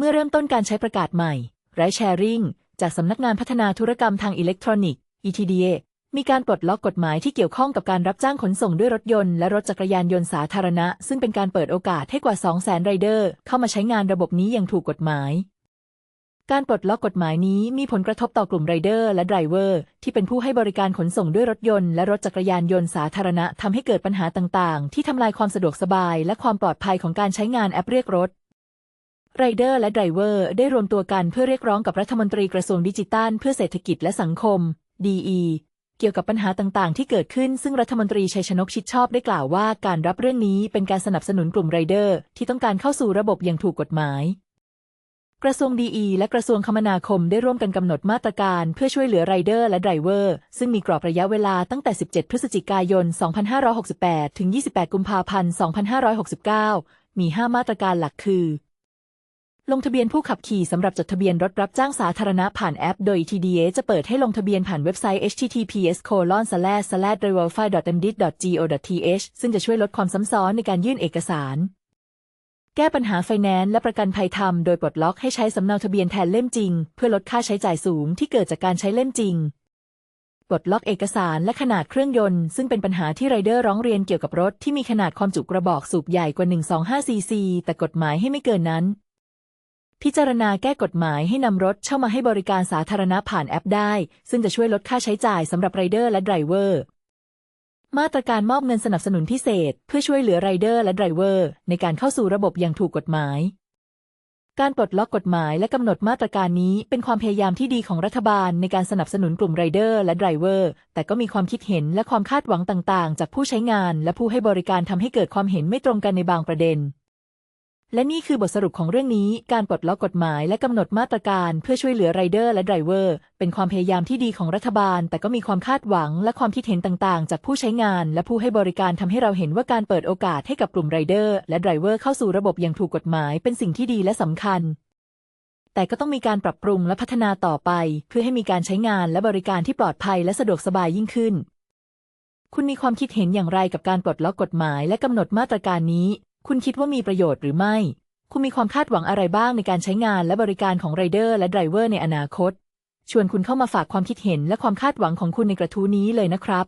เมื่อเริ่มต้นการใช้ประกาศใหม่ไรแชร์ริงจากสำนักงานพัฒนาธุรกรรมทางอิเล็กทรอนิกส์ ETDA มีการปลดล็อกกฎหมายที่เกี่ยวข้องกับการรับจ้างขนส่งด้วยรถยนต์และรถจักรยานยนต์สาธารณะ ซึ่งเป็นการเปิดโอกาสให้กว่า 200,000 ไรเดอร์ เข้ามาใช้งานระบบนี้อย่างถูกกฎหมาย การปลดล็อกกฎหมายนี้มีผลกระทบต่อกลุ่มไรเดอร์และไดรเวอร์ที่เป็นผู้ให้บริการขนส่งด้วยรถยนต์และรถจักรยานยนต์สาธารณะทำให้เกิดปัญหาต่าง ๆ ที่ทำลายความสะดวกสบาย และความปลอดภัยของการใช้งานแอปเรียกรถ ไรเดอร์และไดรเวอร์ได้รวมตัวกันเพื่อเรียกร้องกับรัฐมนตรีกระทรวงดิจิทัลเพื่อเศรษฐกิจและสังคม DE เกี่ยวกับปัญหาต่างๆ ที่เกิดขึ้น ซึ่งรัฐมนตรีชัยชนกชิดชอบได้กล่าวว่าการรับเรื่องนี้เป็นการสนับสนุนกลุ่มไรเดอร์ ที่ต้องการเข้าสู่ระบบอย่างถูกกฎหมาย กระทรวงดีและกระทรวงคมนาคมได้ร่วมกันกำหนดมาตรการเพื่อช่วยเหลือไรเดอร์และไดรเวอร์ ซึ่งมีกรอบระยะเวลาตั้งแต่ 17 พฤศจิกายน 2568 ถึง 28 กุมภาพันธ์ 2569 มี 5 มาตรการหลักคือ ลงทะเบียนผู้ขับขี่สำหรับจดทะเบียนรถรับจ้างสาธารณะผ่านแอป โดย TDA จะเปิดให้ลงทะเบียนผ่านเว็บไซต์ https c o l o n s l a s l a driverfi.mdit.go.th ซึ่งจะช่วยลดความซ้ำซ้อนในการยื่นเอกสาร แก้ปัญหาไฟแนนซ์และประกันภัยธรรมโดยปลดล็อกให้ใช้สำเนาทะเบียนแทนเล่มจริง เพื่อลดค่าใช้จ่ายสูงที่เกิดจากการใช้เล่มจริงปลดล็อกเอกสารและขนาดเครื่องยนต์ ซึ่งเป็นปัญหาที่ไรเดอร์ร้องเรียนเกี่ยวกับรถที่มีขนาดความจุกระบอกสูบใหญ่กว่า 125ซีซีแต่กฎหมายให้ไม่เกินนั้น พิจารณาแก้กฎหมายให้นำรถเข้ามาให้บริการสาธารณะผ่านแอปได้ ซึ่งจะช่วยลดค่าใช้จ่ายสำหรับไรเดอร์และไดรเวอร์ มาตรการมอบเงินสนับสนุนพิเศษ เพื่อช่วยเหลือไรเดอร์และไดรเวอร์ ในการเข้าสู่ระบบอย่างถูกกฎหมาย การปลดล็อกกฎหมายและกำหนดมาตรการนี้เป็นความพยายามที่ดีของรัฐบาลในการสนับสนุนกลุ่มไรเดอร์และไดรเวอร์ แต่ก็มีความคิดเห็นและความคาดหวังต่าง ๆ จากผู้ใช้งาน และผู้ให้บริการทำให้เกิดความเห็นไม่ตรงกันในบางประเด็น และนี่คือบทสรุปของเรื่องนี้ การปลดล็อกกฎหมายและกำหนดมาตรการเพื่อช่วยเหลือไรเดอร์และไดรเวอร์ เป็นความพยายามที่ดีของรัฐบาล แต่ก็มีความคาดหวังและความคิดเห็นต่างๆ จากผู้ใช้งาน และผู้ให้บริการทำให้เราเห็นว่าการเปิดโอกาสให้กับกลุ่มไรเดอร์และไดรเวอร์เข้าสู่ระบบอย่างถูกกฎหมาย เป็นสิ่งที่ดีและสำคัญ แต่ก็ต้องมีการปรับปรุงและพัฒนาต่อไป เพื่อให้มีการใช้งานและบริการที่ปลอดภัยและสะดวกสบายยิ่งขึ้น คุณมีความคิดเห็นอย่างไรกับการปลดล็อกกฎหมาย และกำหนดมาตรการนี้ คุณคิดว่ามีประโยชน์หรือไม่ คุณมีความคาดหวังอะไรบ้างในการใช้งานและบริการของไรเดอร์และไดรเวอร์ในอนาคต ชวนคุณเข้ามาฝากความคิดเห็นและความคาดหวังของคุณในกระทู้นี้เลยนะครับ